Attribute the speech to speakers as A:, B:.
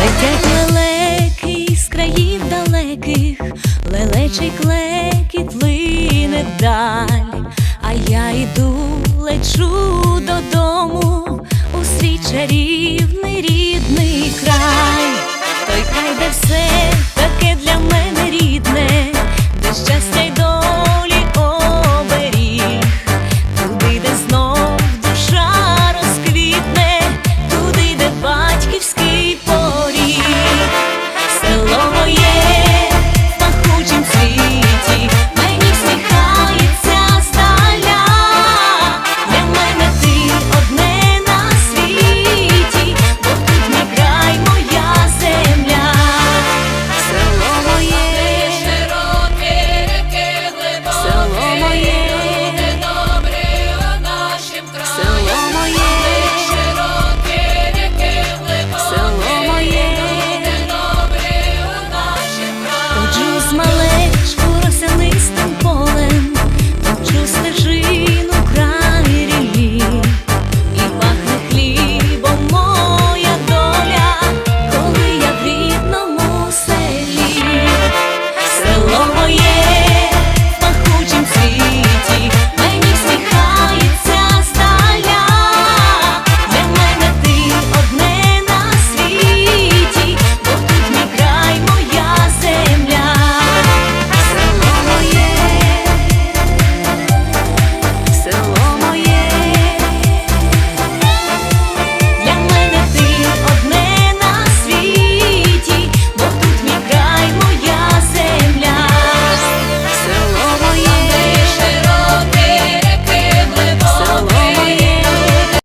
A: Летять лелеки з країн далеких, лелечий клекіт плине вдаль, а я йду, лечу додому у свій чарівний